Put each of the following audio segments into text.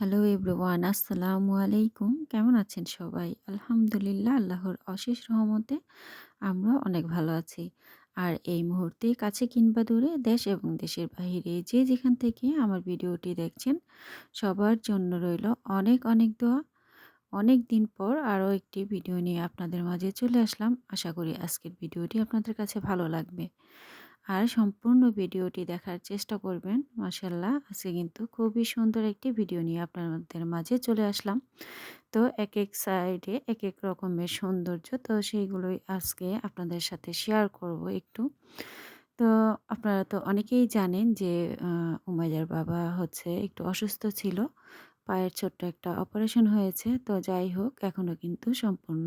Hello everyone আসসালামু আলাইকুম কেমন আছেন সবাই? আলহামদুলিল্লাহ, আল্লাহর অশেষ রহমতে আমরা অনেক ভালো আছি। আর এই মুহূর্তে কাছে কিংবা দূরে দেশ এবং দেশের বাহিরে যে যেখান থেকে আমার ভিডিওটি দেখছেন, সবার জন্য রইল অনেক অনেক দোয়া। অনেক দিন পর আরও একটি ভিডিও নিয়ে আপনাদের মাঝে চলে আসলাম। আশা করি আজকের ভিডিওটি আপনাদের কাছে ভালো লাগবে। আর সম্পূর্ণ ভিডিওটি দেখার চেষ্টা করবেন। মাসাল্লাহ আজকে কিন্তু খুবই সুন্দর একটি ভিডিও নিয়ে আপনাদের মাঝে চলে আসলাম। তো এক এক সাইডে এক এক রকমের সৌন্দর্য, তো সেইগুলোই আজকে আপনাদের সাথে শেয়ার করব একটু। তো আপনারা তো অনেকেই জানেন যে উমাইয়ার বাবা হচ্ছে একটু অসুস্থ ছিল, পায়ের ছোট্ট একটা অপারেশন হয়েছে। তো যাই হোক এখনও কিন্তু সম্পূর্ণ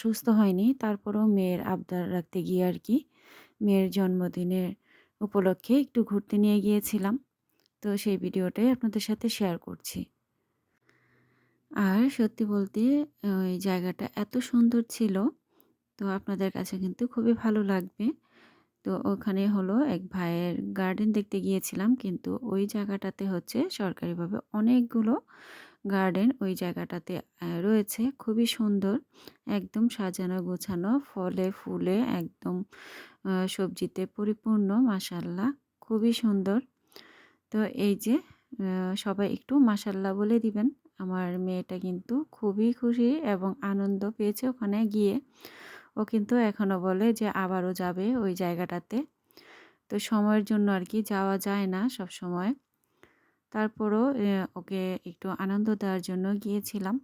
সুস্থ হয়নি। তারপরেও মেয়ের আবদার রাখতে গিয়ে আর কি মেয়ের জন্মদিনের উপলক্ষে একটু ঘুরতে নিয়ে গিয়েছিলাম। তো সেই ভিডিওটাই আপনাদের সাথে শেয়ার করছি। আর সত্যি বলতে, ওই জায়গাটা এত সুন্দর ছিল, তো আপনাদের কাছে কিন্তু খুবই ভালো লাগবে। তো ওখানে হলো এক ভাইয়ের গার্ডেন দেখতে গিয়েছিলাম, কিন্তু ওই জায়গাটাতে হচ্ছে সরকারিভাবে অনেকগুলো গার্ডেন ওই জায়গাটাতে রয়েছে। খুবই সুন্দর, একদম সাজানো গোছানো, ফলে ফুলে একদম সবজিতে পরিপূর্ণ মাসাল্লাহ খুবই সুন্দর। তো এই যে সবাই একটু মাসাল্লাহ বলে দিবেন। আমার মেয়েটা কিন্তু খুবই খুশি এবং আনন্দ পেয়েছে ওখানে গিয়ে। ও কিন্তু এখনও বলে যে আবারও যাবে ওই জায়গাটাতে। তো সময়ের জন্য আর কি যাওয়া যায় না সব সময় তারপরও ওকে একটু আনন্দ দেওয়ার জন্য গিয়েছিলাম।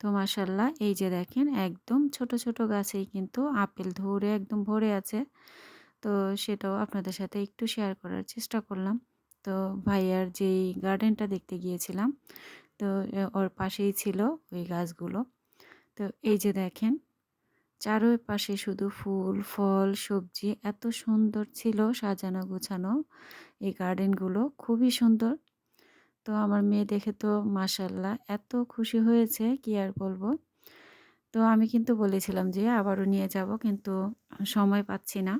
তো মাসাল্লাহ এই যে দেখেন, একদম ছোট ছোট গাছেই কিন্তু আপেল ধরে একদম ভরে আছে। তো সেটাও আপনাদের সাথে একটু শেয়ার করার চেষ্টা করলাম। তো ভাইয়ার যেই গার্ডেনটা দেখতে গিয়েছিলাম, তো ওর পাশেই ছিল ওই গাছগুলো। তো এই যে দেখেন, চারোপাশে শুধু ফুল, ফল, সবজি, এত সুন্দর ছিল সাজানো গোছানো এই গার্ডেনগুলো খুবই সুন্দর। তো আমার মেয়ে দেখে তো মাসাল্লাহ এত খুশি হয়েছে, কি আর বলব? তো আমি কিন্তু বলেছিলাম যে আবারও নিয়ে যাব, কিন্তু সময় পাচ্ছি না।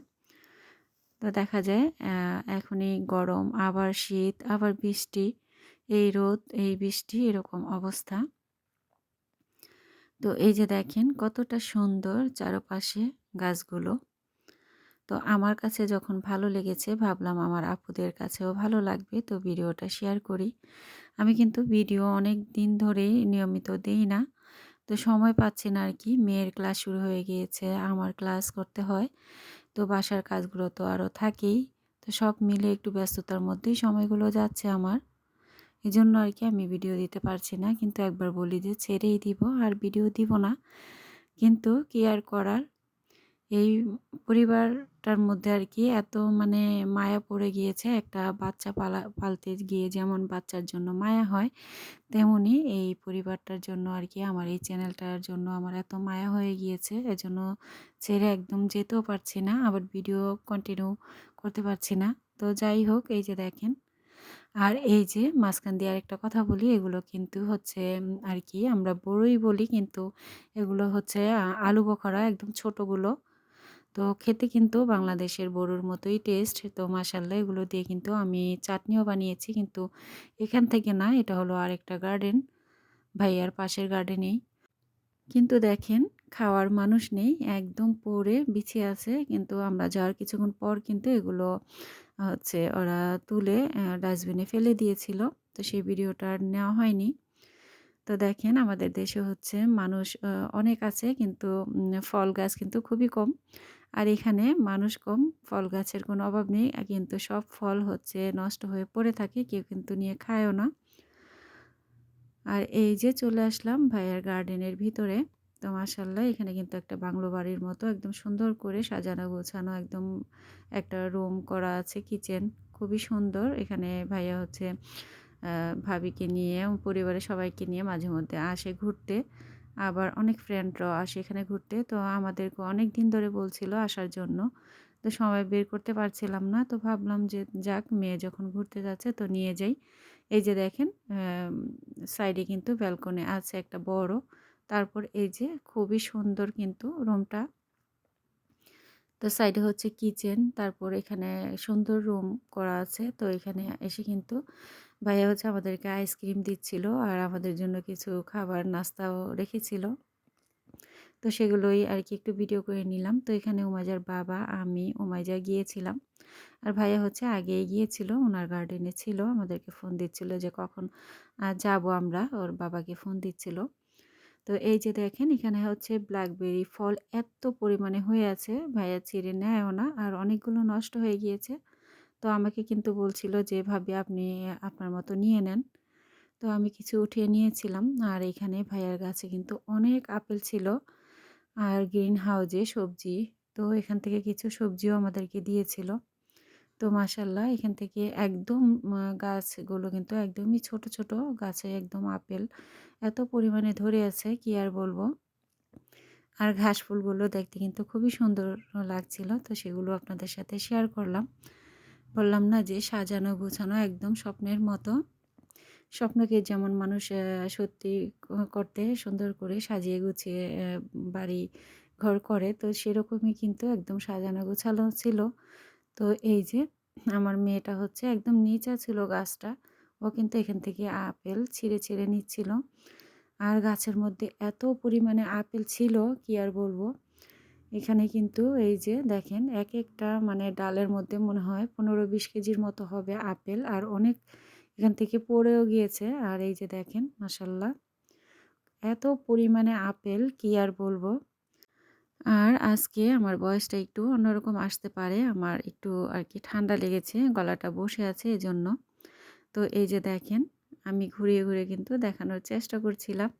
তো দেখা যায় এখনই গরম, আবার শীত, আবার বৃষ্টি, এই রোদ, এই বৃষ্টি, এরকম অবস্থা। তো এই যে দেখেন কতটা সুন্দর চারপাশে গাছগুলো। তো আমার কাছে যখন ভালো লেগেছে ভাবলাম আমার আপুদের কাছেও ভালো লাগবে, তো ভিডিওটা শেয়ার করি। আমি কিন্তু ভিডিও অনেক দিন ধরেই নিয়মিত দেই না, তো সময় পাচ্ছি না আর কি। মেয়ের ক্লাস শুরু হয়ে গিয়েছে, আমার ক্লাস করতে হয়, তো বাসার কাজগুলো তো আরও থাকেই, তো সব মিলে একটু ব্যস্ততার মধ্যেই সময়গুলো যাচ্ছে আমার। এই জন্য আর কি আমি ভিডিও দিতে পারছি না, কিন্তু একবার বলি যে ছেড়েই দিব আর ভিডিও দিব না। কিন্তু কি আর করার? এই পরিবারটার মধ্যে আর কি এত মানে মায়া পড়ে গিয়েছে, একটা বাচ্চা পালা, পালতে গিয়ে যেমন বাচ্চার জন্য মায়া হয়, তেমনি এই পরিবারটার জন্য আর কি আমার এই চ্যানেলটার জন্য আমার এত মায়া হয়ে গিয়েছে, এজন্য ছেড়ে একদম যেতেও পারছি না, আবার ভিডিও কন্টিনিউ করতে পারছি না। তো যাই হোক, এই যে দেখেন, আর এই যে মাঝখান দিয়ে আরেকটা কথা বলি, এগুলো কিন্তু হচ্ছে আর কি আমরা বড়ই বলি, কিন্তু এগুলো হচ্ছে আলু বখরা, একদম ছোটোগুলো। তো খেতে কিন্তু বাংলাদেশের বড়ুর মতোই টেস্ট তো মাসাল্লাহ এগুলো দিয়ে কিন্তু আমি চাটনিও বানিয়েছি, কিন্তু এখান থেকে না, এটা হলো আরেকটা গার্ডেন ভাইয়ার পাশের গার্ডেনেই কিন্তু দেখেন, খাওয়ার মানুষ নেই, একদম পরে বিছিয়ে আছে, কিন্তু আমরা যাওয়ার কিছুক্ষণ পর কিন্তু এগুলো হচ্ছে ওরা তুলে ডাস্টবিনে ফেলে দিয়েছিল, তো সেই ভিডিওটা আর নেওয়া হয়নি। তো দেখেন, আমাদের দেশে হচ্ছে মানুষ অনেক আছে, কিন্তু ফল গাছ কিন্তু খুবই কম। আর এখানে মানুষ কম, ফল গাছের কোনো অভাব নেই। কিন্তু সব ফল হচ্ছে নষ্ট হয়ে পড়ে থাকে, কেউ কিন্তু নিয়ে খায়ও না। আর এই যে চলে আসলাম ভাইয়ার গার্ডেনের ভিতরে, তো মাসাল্লাহ এখানে কিন্তু একটা বাংলো বাড়ির মতো একদম সুন্দর করে সাজানো গোছানো একদম একটা রুম করা আছে কিচেন খুবই সুন্দর। এখানে ভাইয়া হচ্ছে ভাবিকে নিয়ে পরিবারের সবাইকে নিয়ে মাঝে মধ্যে আসে ঘুরতে। আবার অনেক ফ্রেন্ডরাও আসে এখানে ঘুরতে। তো আমাদেরকে অনেক দিন ধরে বলছিল আসার জন্য। তো সময় বের করতে পারছিলাম না। তো ভাবলাম যে যাক, মেয়ে যখন ঘুরতে যাচ্ছে তো নিয়ে যাই। এই যে দেখেন সাইডে কিন্তু ব্যালকনি আছে একটা বড়। তারপর এই যে খুবই সুন্দর কিন্তু রুমটা তো সাইডে হচ্ছে কিচেন তারপর এখানে সুন্দর রুম করা আছে। তো এখানে এসে কিন্তু ভাইয়া হচ্ছে আমাদেরকে আইসক্রিম দিচ্ছিল আর আমাদের জন্য কিছু খাবার, নাস্তাও রেখেছিল। তো সেগুলোই আর কি একটু ভিডিও করে নিলাম। তো এখানে উমাইজার বাবা, আমি, উমাইজা গিয়েছিলাম। আর ভাইয়া হচ্ছে আগেই গিয়েছিল ওনার গার্ডেনে ছিল, আমাদেরকে ফোন দিচ্ছিল যে কখন যাব আমরা, ওর বাবাকে ফোন দিচ্ছিল। তো এই যে দেখেন, এখানে হচ্ছে ব্ল্যাকবেরি ফল এত পরিমাণে হয়ে আছে, ভাইয়া চিড়ে নেয়ও না, আর অনেকগুলো নষ্ট হয়ে গিয়েছে। তো আমাকে কিন্তু বলছিল যেভাবে আপনি আপনার মতো নিয়ে নেন। তো আমি কিছু উঠিয়ে নিয়েছিলাম। আর এখানে ভাইয়ার গাছে কিন্তু অনেক আপেল ছিল আর গ্রিন হাউজে সবজি। তো এখান থেকে কিছু সবজিও আমাদেরকে দিয়েছিল। তো মাসাল্লাহ এখান থেকে একদম গাছগুলো কিন্তু একদমই ছোট ছোট গাছে একদম আপেল এত পরিমাণে ধরে আছে, কি আর বলব? আর ঘাস ফুলগুলো দেখতে কিন্তু খুবই সুন্দর লাগছিল। তো সেগুলো আপনাদের সাথে শেয়ার করলাম। বললাম না যে সাজানো গোছানো একদম স্বপ্নের মতো। স্বপ্নকে যেমন মানুষ সত্যি করতে সুন্দর করে সাজিয়ে গুছিয়ে বাড়ি ঘর করে, তো সেরকমই কিন্তু একদম সাজানো গোছানো ছিল। তো এই যে আমার মেয়েটা হচ্ছে একদম নিচা ছিল গাছটা, ও কিন্তু এখান থেকে আপেল ছিঁড়ে ছিঁড়ে নিচ্ছিল। আর গাছের মধ্যে এত পরিমাণে আপেল ছিল, কি আর বলব? এখানে কিন্তু এই যে দেখেন, এক একটা মানে ডালের মধ্যে মনে হয় পনেরো বিশ কেজির মতো হবে আপেল আর অনেক এখান থেকে পড়েও গিয়েছে। আর এই যে দেখেন মাসাল্লাহ এত পরিমাণে আপেল, কি আর বলব? আর আজকে আমার বয়সটা একটু অন্যরকম আসতে পারে, আমার একটু আর কি ঠান্ডা লেগেছে, গলাটা বসে আছে এজন্য। তো এই যে দেখেন, আমি ঘুরিয়ে ঘুরে কিন্তু দেখানোর চেষ্টা করছিলাম।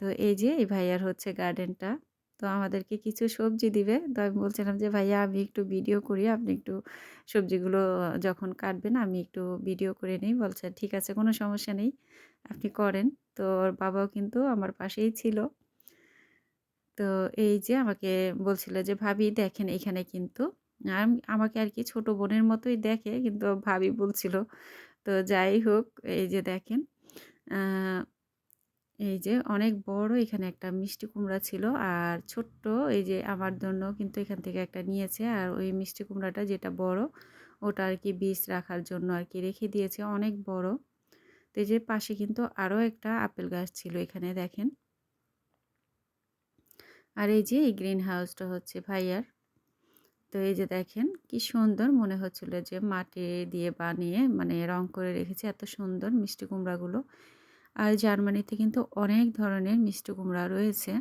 তো এই যে, এই ভাইয়ার হচ্ছে গার্ডেনটা তো আমাদেরকে কিছু সবজি দিবে। তো আমি বলছিলাম যে, ভাইয়া, আমি একটু ভিডিও করি। আপনি একটু সবজিগুলো যখন কাটবেন, আমি একটু ভিডিও করে নিই। বলছে, ঠিক আছে, কোনো সমস্যা নেই। আপনি করেন। তো ওর বাবাও কিন্তু আমার পাশেই ছিল। তো এই যে, আমাকে বলছিল যে, ভাবি, দেখেন এখানে কিন্তু আমাকে আর কি ছোট বোনের মতোই দেখে। কিন্তু ভাবি বলছিল, তো যাই হোক, এই যে দেখেন এই যে অনেক বড় এখানে একটা মিষ্টি কুমড়া ছিল। আর ছোট্ট এই যে আমার জন্য কিন্তু এখান থেকে একটা নিয়েছে। আর ওই মিষ্টি কুমড়াটা যেটা বড়, ওটা আর কি বীজ রাখার জন্য আর কি রেখে দিয়েছে। অনেক বড়। তো এই যে পাশে কিন্তু আরও একটা আপেল গাছ ছিল এখানে, দেখেন। আর এই যে এই গ্রিন হাউসটা হচ্ছে ভাইয়ার। তো এই যে দেখেন, কি সুন্দর মনে হচ্ছিল যে মাটি দিয়ে বানিয়ে মানে রং করে রেখেছে। এত সুন্দর মিষ্টি কুমড়াগুলো। আর জার্মানিতে কিন্তু অনেক ধরনের মিষ্টি কুমড়া রয়েছে।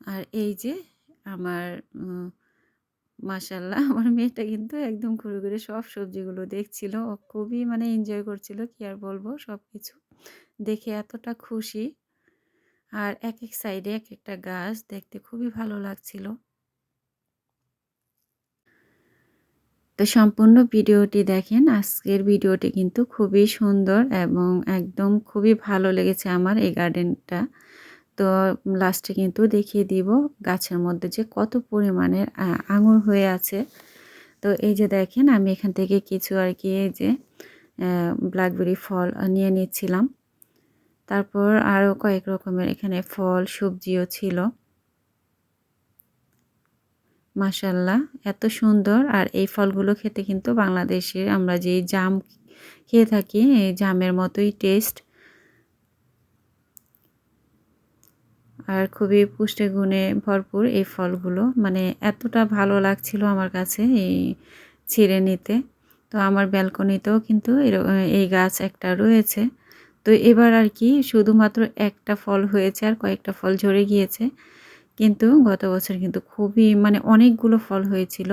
আর এই যে আমার মাসাল্লাহ আমার মেয়েটা কিন্তু একদম ঘুরে ঘুরে সব সবজিগুলো দেখছিল। খুবই মানে এনজয় করছিল, কি আর বলব সব কিছু দেখে এতটা খুশি। আর এক এক সাইডে এক একটা গাছ দেখতে খুবই ভালো লাগছিল। তো সম্পূর্ণ ভিডিওটি দেখেন, আজকের ভিডিওটি কিন্তু খুবই সুন্দর এবং একদম খুবই ভালো লেগেছে আমার এই গার্ডেনটা। তো লাস্টে কিন্তু দেখিয়ে দিব গাছের মধ্যে যে কত পরিমাণের আঙুর হয়ে আছে। তো এই যে দেখেন, আমি এখান থেকে কিছু আর কি এই যে ব্ল্যাকবেরি ফল নিয়ে নিচ্ছিলাম। তারপর আরও কয়েক রকমের এখানে ফল, সবজিও ছিল। মাসাল্লাহ এত সুন্দর। আর এই ফলগুলো খেতে কিন্তু বাংলাদেশে আমরা যে জাম খেয়ে থাকি এই জামের মতোই টেস্ট আর খুবই পুষ্টিগুণে ভরপুর এই ফলগুলো। মানে এতটা ভালো লাগছিল আমার কাছে এই ছিঁড়ে নিতে। তো আমার ব্যালকনিতেও কিন্তু এই গাছ একটা রয়েছে। তো এবার আর কি, শুধুমাত্র একটা ফল হয়েছে আর কয়েকটা ফল ঝরে গিয়েছে। কিন্তু গত বছর কিন্তু খুবই মানে অনেকগুলো ফল হয়েছিল।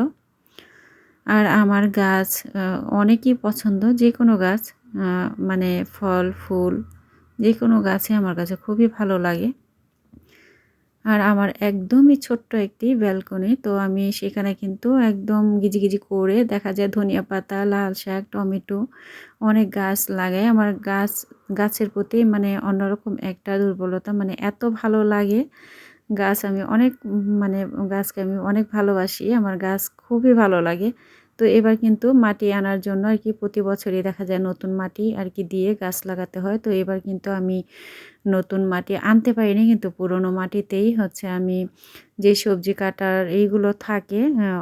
আর আমার গাছ অনেকই পছন্দ। যে কোনো গাছ মানে ফল, ফুল যে কোনো গাছে আমার কাছে খুবই ভালো লাগে। আর আমার একদমই ছোট্ট একটি ব্যালকনি, তো আমি সেখানে কিন্তু একদম গিজি গিজি করে দেখা যায় ধনিয়া পাতা, লাল শাক, টমেটো অনেক গাছ লাগাই। আমার গাছ, গাছের প্রতি মানে অন্যরকম একটা দুর্বলতা মানে এত ভালো লাগে গাছ আমি অনেক মানে গাছকে আমি অনেক ভালোবাসি। আমার গাছ খুবই ভালো লাগে। তো এবার কিন্তু মাটি আনার জন্য আর কি প্রতি বছরই দেখা যায় নতুন মাটি আর কি দিয়ে গাছ লাগাতে হয়। তো এবার কিন্তু আমি নতুন মাটি আনতে পারিনি, কিন্তু পুরনো মাটিতেই হচ্ছে আমি যে সবজি কাটার এইগুলো থাকে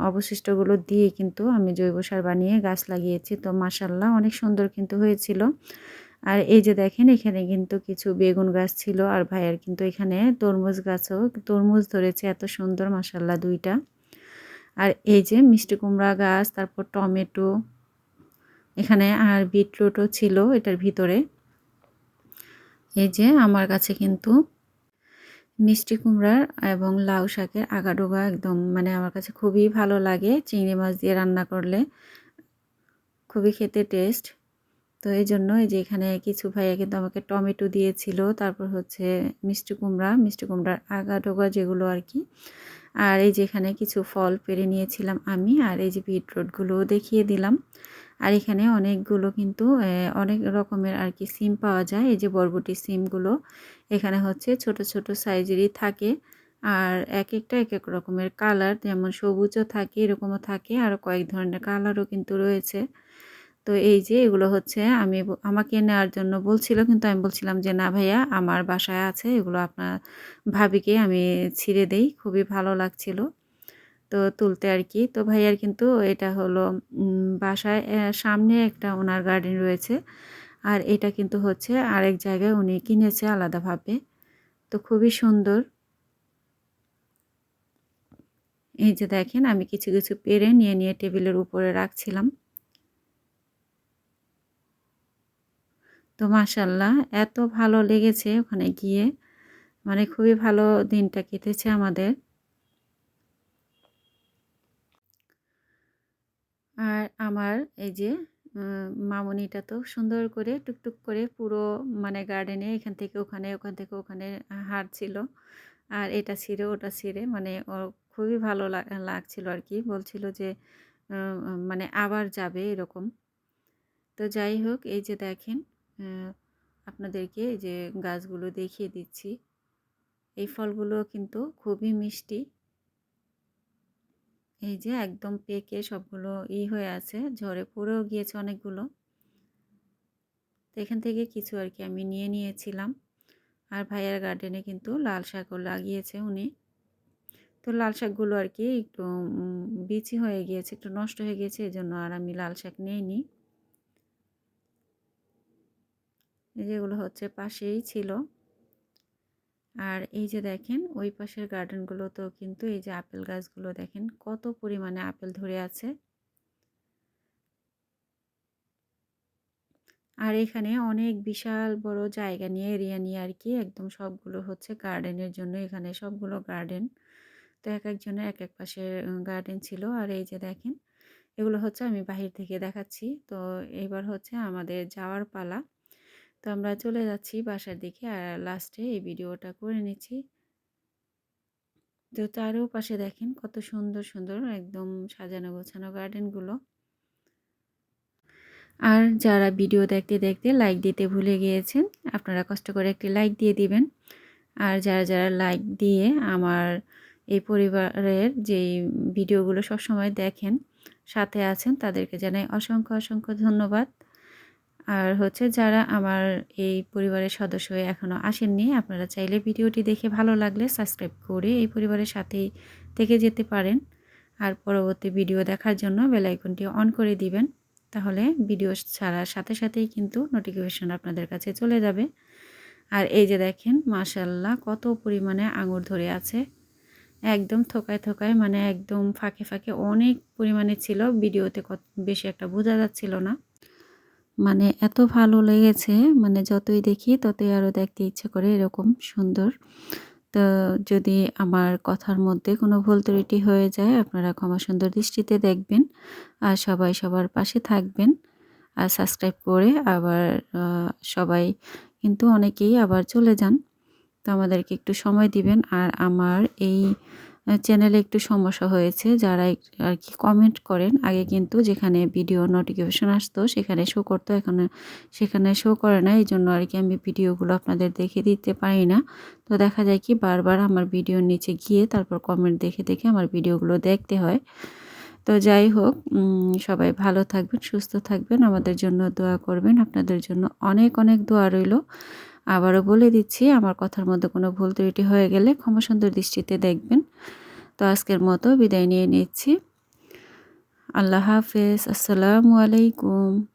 অবশিষ্টগুলো দিয়ে কিন্তু আমি জৈব সার বানিয়ে গাছ লাগিয়েছি। তো মাসাল্লাহ অনেক সুন্দর কিন্তু হয়েছিল। আর এই যে দেখেন, এখানে কিন্তু কিছু বেগুন গাছ ছিল আর ভাইয়ার কিন্তু এখানে তরমুজ গাছও, তরমুজ ধরেছে এত সুন্দর মাসাল্লাহ দুইটা। আর এই যে মিষ্টি কুমড়া গাছ, তারপর টমেটো, এখানে আর বিটরুটও ছিল এটার ভিতরে। এই যে আমার কাছে কিন্তু মিষ্টি কুমড়ার এবং লাউ শাকের আগাডোগা একদম মানে আমার কাছে খুবই ভালো লাগে, চিংড়ি মাছ দিয়ে রান্না করলে। খুবই খেতে টেস্ট। তো এই জন্য এই যে এখানে কিছু ভাইয়া কিন্তু আমাকে টমেটো দিয়েছিল, তারপর হচ্ছে মিষ্টি কুমড়া, মিষ্টি কুমড়ার আগা ডোগা যেগুলো আর কি আর এই যেখানে কিছু ফল পেরে নিয়েছিলাম আমি, আর এই যে বিটরুটগুলো দেখিয়ে দিলাম। আর এখানে অনেকগুলো কিন্তু অনেক রকমের আর কি সিম পাওয়া যায়, এই যে বরবটি সিমগুলো এখানে হচ্ছে ছোট ছোট সাইজেরই থাকে, আর এক একটা এক এক রকমের কালার, যেমন সবুজও থাকে, এরকমও থাকে, আর কয়েক ধরনের কালারও কিন্তু রয়েছে। তো এই যে এগুলো হচ্ছে আমি আমাকে নেওয়ার জন্য বলছিল, কিন্তু আমি বলছিলাম যে, না ভাইয়া, আমার বাসায় আছে, এগুলো আপনার ভাবিকে আমি ছিঁড়ে দেই। খুবই ভালো লাগছিল তো তুলতে আর কি। তো ভাইয়ার কিন্তু এটা হলো বাসায় সামনে একটা ওনার গার্ডেন রয়েছে আর এটা কিন্তু হচ্ছে আরেক জায়গায় উনি কিনেছে আলাদাভাবে। তো খুবই সুন্দর। এই যে দেখেন, আমি কিছু কিছু পেরে নিয়ে নিয়ে টেবিলের উপরে রাখছিলাম। তো মাসাল্লাহ এত ভালো লেগেছে ওখানে গিয়ে। মানে খুবই ভালো দিনটা কেটেছে আমাদের। আর আমার এই যে মামনিটা তো সুন্দর করে টুকটুক করে পুরো মানে গার্ডেনে এখান থেকে ওখানে, ওখান থেকে ওখানে হাঁটছিল আর এটা ছিঁড়ে, ওটা ছিঁড়ে মানে ওর খুবই ভালো লাগছিল আর কি। বলছিল যে মানে আবার যাবে এরকম। তো যাই হোক, এই যে দেখেন আপনাদেরকে যে গাছগুলো দেখিয়ে দিচ্ছি। এই ফলগুলো কিন্তু খুবই মিষ্টি। এই যে একদম পেকে সবগুলো ই হয়ে আছে, ঝরে পড়েও গিয়েছে অনেকগুলো। তো এখান থেকে কিছু আর কি আমি নিয়ে নিয়েছিলাম। আর ভাইয়ার গার্ডেনে কিন্তু লাল শাকও লাগিয়েছে উনি। তো লাল শাকগুলো আর কি একটু বিচি হয়ে গিয়েছে, একটু নষ্ট হয়ে গিয়েছে এই জন্য আর আমি লাল শাক নিইনি। যেগুলো হচ্ছে পাশেই ছিল। আর এই যে দেখেন, ওই পাশের গার্ডেনগুলো তো কিন্তু এই যে আপেল গাছগুলো দেখেন, কত পরিমাণে আপেল ধরে আছে। আর এখানে অনেক বিশাল বড় জায়গা নিয়ে, এরিয়া নিয়ে আর কি, একদম সবগুলো হচ্ছে গার্ডেনের জন্য এখানে সবগুলো গার্ডেন। তো এক একজনের এক এক পাশে গার্ডেন ছিল। আর এই যে দেখেন, এগুলো হচ্ছে আমি বাহির থেকে দেখাচ্ছি। তো এবার হচ্ছে আমাদের যাওয়ার পালা। তো আমরা চলে যাচ্ছি বাসার দিকে আর লাস্টে এই ভিডিওটা করে নিচ্ছি। তো তারও পাশে দেখেন কত সুন্দর সুন্দর একদম সাজানো গোছানো গার্ডেনগুলো আর যারা ভিডিও দেখতে দেখতে লাইক দিতে ভুলে গিয়েছেন, আপনারা কষ্ট করে একটি লাইক দিয়ে দিবেন। আর যারা যারা লাইক দিয়ে আমার এই পরিবারের যেই ভিডিওগুলো সবসময় দেখেন, সাথে আছেন, তাদেরকে জানাই অসংখ্য অসংখ্য ধন্যবাদ। আর হচ্ছে যারা আমার এই পরিবারের সদস্য হয়ে এখনও আসেননি, আপনারা চাইলে ভিডিওটি দেখে ভালো লাগলে সাবস্ক্রাইব করে এই পরিবারের সাথেই থেকে যেতে পারেন। আর পরবর্তী ভিডিও দেখার জন্য বেলাইকনটি অন করে দিবেন, তাহলে ভিডিও ছাড়ার সাথে সাথেই কিন্তু নোটিফিকেশন আপনাদের কাছে চলে যাবে। আর এই যে দেখেন মাশাল্লাহ কত পরিমাণে আঙুর ধরে আছে। একদম থোকায় থোকায় মানে একদম ফাঁকে ফাঁকে অনেক পরিমাণে ছিল, ভিডিওতে কত বেশি একটা বোঝা যাচ্ছিল না। মানে এত ভালো লেগেছে মানে যতই দেখি ততই আরও দেখতে ইচ্ছে করে এরকম সুন্দর। তো যদি আমার কথার মধ্যে কোনো ভুল ত্রুটি হয়ে যায়, আপনারা ক্ষমা সুন্দর দৃষ্টিতে দেখবেন আর সবাই সবার পাশে থাকবেন। আর সাবস্ক্রাইব করে আবার সবাই কিন্তু অনেকেই আবার চলে যান। তো আমাদেরকে একটু সময় দিবেন আর আমার এই চ্যানেলে একটু সমস্যা হয়েছে। যারা আর কি কমেন্ট করেন, আগে কিন্তু যেখানে ভিডিও নোটিফিকেশন আসতো, সেখানে শো করতো। এখানে, সেখানে শো করে না। এই জন্য আর কি আমি ভিডিওগুলো আপনাদের দেখে দিতে পারি না। তো দেখা যায় কি, বারবার আমার ভিডিওর নিচে গিয়ে তারপর কমেন্ট দেখে দেখে আমার ভিডিওগুলো দেখতে হয়। তো যাই হোক সবাই ভালো থাকবেন, সুস্থ থাকবেন। আমাদের জন্য দোয়া করবেন। আপনাদের জন্য অনেক অনেক দোয়া রইল। আবারও বলে দিচ্ছি, আমার কথার মধ্যে কোনো ভুল ত্রুটি হয়ে গেলে ক্ষমাসুন্দর দৃষ্টিতে দেখবেন। তো আজকের মতো বিদায় নিয়ে নিচ্ছি। আল্লাহ হাফেজ, আসসালামু আলাইকুম।